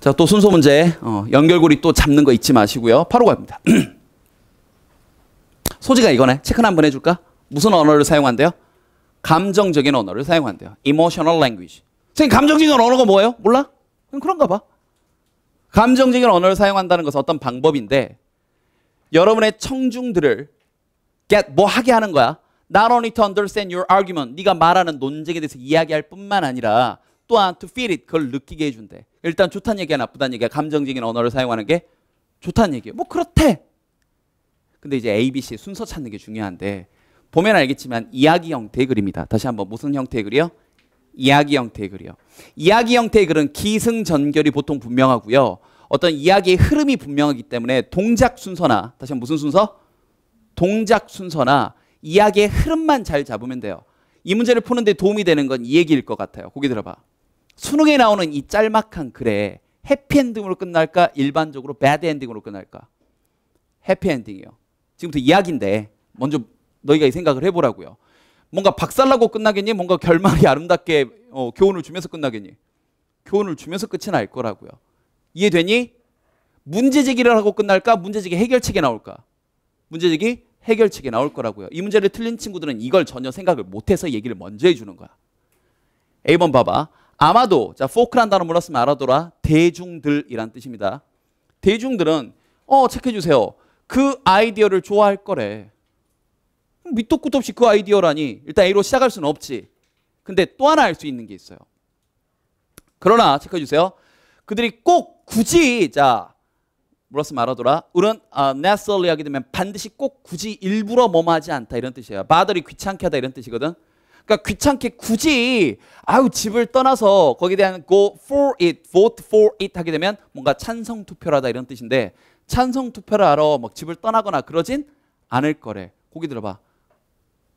자, 또 순서 문제. 어, 연결고리 또 잡는 거 잊지 마시고요. 바로 갑니다. 소지가 이거네. 체크 한번 해줄까? 무슨 언어를 사용한대요? 감정적인 언어를 사용한대요. emotional language. 선생님, 감정적인 언어가 뭐예요? 몰라? 그럼 그런가 봐. 감정적인 언어를 사용한다는 것은 어떤 방법인데 여러분의 청중들을 get 뭐 하게 하는 거야. Not only to understand your argument, 네가 말하는 논쟁에 대해서 이야기할 뿐만 아니라 또한 to feel it, 그걸 느끼게 해준대. 일단 좋다는 얘기야, 나쁘다는 얘기야. 감정적인 언어를 사용하는 게 좋다는 얘기야. 뭐 그렇대. 근데 이제 A, B, C 순서 찾는 게 중요한데 보면 알겠지만 이야기 형태의 글입니다. 다시 한번 무슨 형태의 글이요? 이야기 형태의 글이요. 이야기 형태의 글은 기승전결이 보통 분명하고요. 어떤 이야기의 흐름이 분명하기 때문에 동작 순서나 다시 한번 무슨 순서? 동작 순서나 이야기의 흐름만 잘 잡으면 돼요. 이 문제를 푸는데 도움이 되는 건 이 얘기일 것 같아요. 고기 들어봐. 수능에 나오는 이 짤막한 글에 해피엔딩으로 끝날까? 일반적으로 배드엔딩으로 끝날까? 해피엔딩이요. 지금부터 이야기인데 먼저 너희가 이 생각을 해보라고요. 뭔가 박살나고 끝나겠니? 뭔가 결말이 아름답게 어, 교훈을 주면서 끝나겠니? 교훈을 주면서 끝이 날 거라고요. 이해되니? 문제 제기를 하고 끝날까? 문제 제기 해결책이 나올까? 문제 제기 해결책이 나올 거라고요. 이 문제를 틀린 친구들은 이걸 전혀 생각을 못해서 얘기를 먼저 해주는 거야. A번 봐봐. 아마도 자 포크란 단어 몰랐으면 알아둬라. 대중들이란 뜻입니다. 대중들은 어 체크해 주세요. 그 아이디어를 좋아할 거래. 밑도 끝도 없이 그 아이디어라니 일단 A로 시작할 수는 없지. 근데 또 하나 알 수 있는 게 있어요. 그러나 체크해 주세요. 그들이 꼭 굳이 자 물었으면 알아둬라. 우리는 아, necessarily 하게 되면 반드시 꼭 굳이 일부러 뭐뭐 하지 않다 이런 뜻이에요. 바들이 귀찮게 하다 이런 뜻이거든. 그러니까 귀찮게 굳이 아유 집을 떠나서 거기에 대한 go for it, vote for it 하게 되면 뭔가 찬성 투표를 하다 이런 뜻인데 찬성 투표를 하러 막 집을 떠나거나 그러진 않을 거래. 고기 들어봐.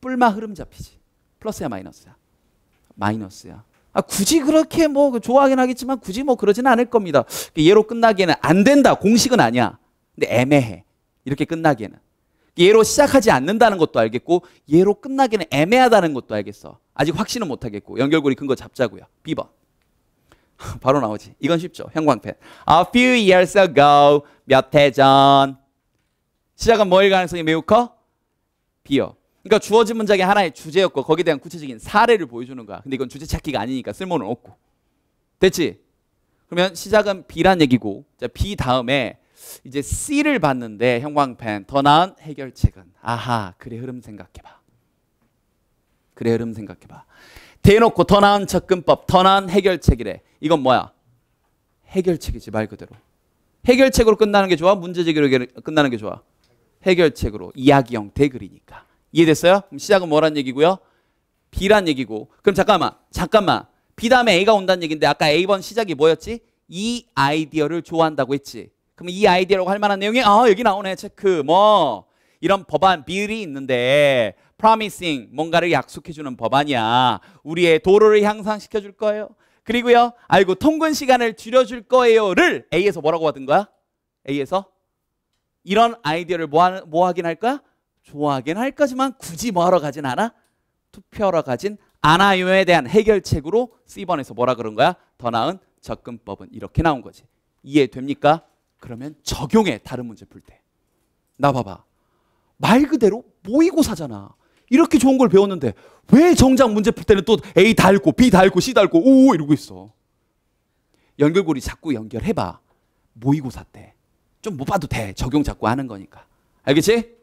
뿔마 흐름 잡히지. 플러스야 마이너스야. 마이너스야. 아, 굳이 그렇게 뭐 좋아하긴 하겠지만 굳이 뭐 그러지는 않을 겁니다. 얘로 끝나기에는 안 된다. 공식은 아니야. 근데 애매해. 이렇게 끝나기에는. 얘로 시작하지 않는다는 것도 알겠고 얘로 끝나기는 애매하다는 것도 알겠어. 아직 확신은 못 하겠고 연결고리 큰 거 잡자고요. B번. 바로 나오지. 이건 쉽죠. 형광펜. A few years ago 몇 해 전. 시작은 뭐일 가능성이 매우 커? B요. 그러니까 주어진 문장의 하나의 주제였고 거기에 대한 구체적인 사례를 보여주는 거야. 근데 이건 주제 찾기가 아니니까 쓸모는 없고. 됐지? 그러면 시작은 B란 얘기고 자, B 다음에 이제 C를 봤는데 형광펜 더 나은 해결책은 아하 그래 흐름 생각해봐. 그래 흐름 생각해봐. 대놓고 더 나은 접근법, 더 나은 해결책이래. 이건 뭐야? 해결책이지 말 그대로. 해결책으로 끝나는 게 좋아? 문제 제기로 끝나는 게 좋아? 해결책으로 이야기 형태 글이니까. 이해됐어요? 그럼 시작은 뭐란 얘기고요? B란 얘기고. 그럼 잠깐만, 잠깐만. B 다음에 A가 온다는 얘기인데 아까 A번 시작이 뭐였지? 이 아이디어를 좋아한다고 했지. 그럼 이 아이디어라고 할 만한 내용이 아 여기 나오네 체크 뭐 이런 법안 비율이 있는데 promising 뭔가를 약속해주는 법안이야. 우리의 도로를 향상시켜 줄 거예요. 그리고요 알고 통근 시간을 줄여줄 거예요를 A에서 뭐라고 받은 거야? A에서 이런 아이디어를 뭐, 하, 뭐 하긴 할까? 좋아하긴 할 거지만 굳이 뭐하러 가진 않아? 투표하러 가진 않아요에 대한 해결책으로 C번에서 뭐라 그런 거야? 더 나은 접근법은 이렇게 나온 거지. 이해됩니까? 그러면 적용해 다른 문제 풀 때. 나 봐봐. 말 그대로 모의고사잖아. 이렇게 좋은 걸 배웠는데 왜 정작 문제 풀 때는 또 A 달고 B 달고 C 달고 오 이러고 있어. 연결고리 자꾸 연결해봐. 모의고사 때. 좀 못 봐도 돼. 적용 자꾸 하는 거니까. 알겠지?